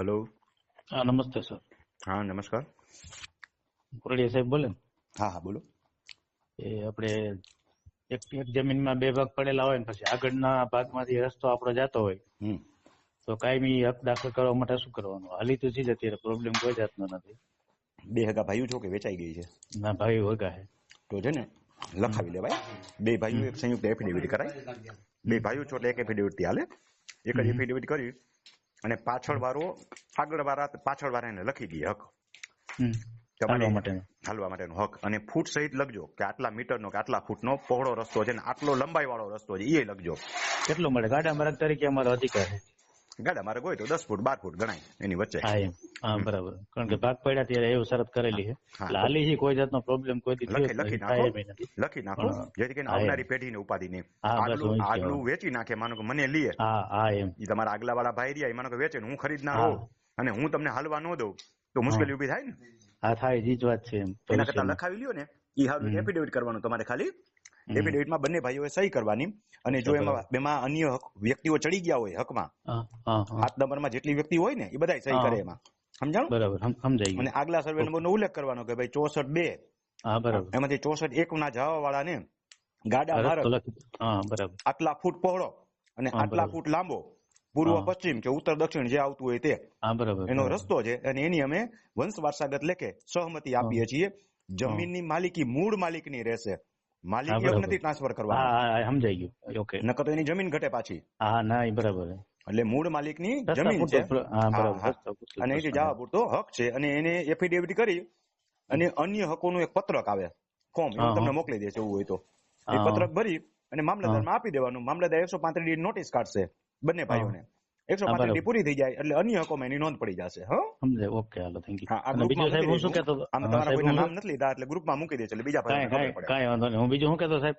Hello. હા નમસ્તે sir. હા નમસ્કાર. કોરડિયા સાહેબ બોલે હા હા બોલો. એ આપણે એક એક જમીનમાં બે ભાગ પડેલા હોય ને પછી આગળના ભાગમાંથી રસ્તો આપણો જતો હોય તો કાયમી હક દાખલ કરવા માટે શું કરવાનું? હાલી તો છે જ અત્યારે પ્રોબ્લેમ કોઈ જાતનો નથી. બે હગા ભાઈઓ છો કે વેચાઈ ગઈ છે? ના ભાઈ વગા છે. તો છે ને લખાવી લેવાય. બે ભાઈઓ એક સંયુક્ત એફિડેવિટ કરાય. બે ભાઈઓ છો એટલે એક એફિડેવિટ હાલે. એક જ એફિડેવિટ કરી. અને પાછળ વાળો આગળ વાળા પાછળ વાળાને લખી દઈએ હક. હમ. માટેનો. હાલવા માટેનો હક. અને ફૂટ સહિત લખજો કે આટલા મીટરનો કે આટલા ફૂટનો પહોળો રસ્તો છે ને આટલો લંબાઈ વાળો રસ્તો છે એ લખજો. કેટલો મળે? ગાડા માર્ગ તરીકે અમારો અધિકાર છે. ગાડા મારે હોય તો દસ ફૂટ બાર ફૂટ ગણાય એની વચ્ચે. હા બરાબર. કારણ કે ભાગ પડ્યા ત્યારે એવું શરત કરેલી છે. લાલી હી કોઈ જાતનો પ્રોબ્લેમ કોઈ દી લખી લખી નાખો લખી નાખો. જેથી કરીને આવનારી પેઢીને ઉપાધિ નહીં આગલું આગલું વેચી નાખે. માનો કે મને લીએ હા હા એમ. ઈ તમારા આગલા વાળા ભાઈ રહ્યા માનો કે વેચે ને હું ખરીદ ના હોઉં અને હું તમને હાલવા ન દઉં તો મુશ્કેલી ઊભી થાય ને? હા થાય જી જ વાત છે એના કરતા લખાવી લ્યો ને ઈ હારું હમ. એફિડેવિટ કરવાનું તમારે ખાલી. એફિડેવિટમાં બંને ભાઈઓએ સહી કરવાની અને જો એમાં એમાં અન્ય વ્યક્તિઓ ચડી ગયા હોય હકમાં આઠ નંબરમાં જેટલી વ્યક્તિ હોય ને એ બધા સહી કરે એમાં. સમજાણું? બરાબર સમજાય અને આગલા સર્વે નંબરનો ઉલ્લેખ કરવાનો કે ભાઈ ચોસઠ બે. હા બરાબર. એમાંથી ચોસઠ એક ના જવા ગાડા રસ્તો મારક લખી હા બરાબર. આટલા ફૂટ પહોળો અને આટલા ફૂટ લાંબો. પૂર્વ પશ્ચિમ કે ઉત્તર દક્ષિણ જે આવતું હોય તે. બરાબર એનો રસ્તો છે અને એની અમે વંશ વારસાગત લેખે સહમતિ આપીએ છીએ. જમીનની માલિકી મૂળ માલિકની રહેશે. માલિકી. નથી ટ્રાન્સફર કરવા સમજાઈ ગયું. ઓકે નકર તો એની જમીન ઘટે પાછી. હા ના બરાબર. એટલે મૂળ માલિકની જમીન છે. અને એથી જવા પૂરતો હક છે. અને એને એફિડેવિટ કરી અને અન્ય હકોનું એક પત્રક આવે ફોર્મ એવું તમને. મોકલી દેશે એવું હોય તો. એ પત્રક ભરી અને મામલતદારમાં આપી દેવાનું. મામલતદાર એકસો પાંત્રીસ ડી નોટિસ કાઢશે બંને ભાઈઓને. એકસો પાંત્રીસ ડી પૂરી થઈ જાય એટલે અન્ય હકોમાં એની નોંધ પડી જશે હા? ઓકે હાલો થેન્ક યુ આ બીજું સાહેબ હું શું કહેતો હતો? તમારા કોઈના નામ નથી લીધા એટલે ગ્રુપમાં મૂકી દેશે એટલે બીજા પડે. કાંઈ વાંધો નહીં. હું બીજું શું કહેતો સાહેબ?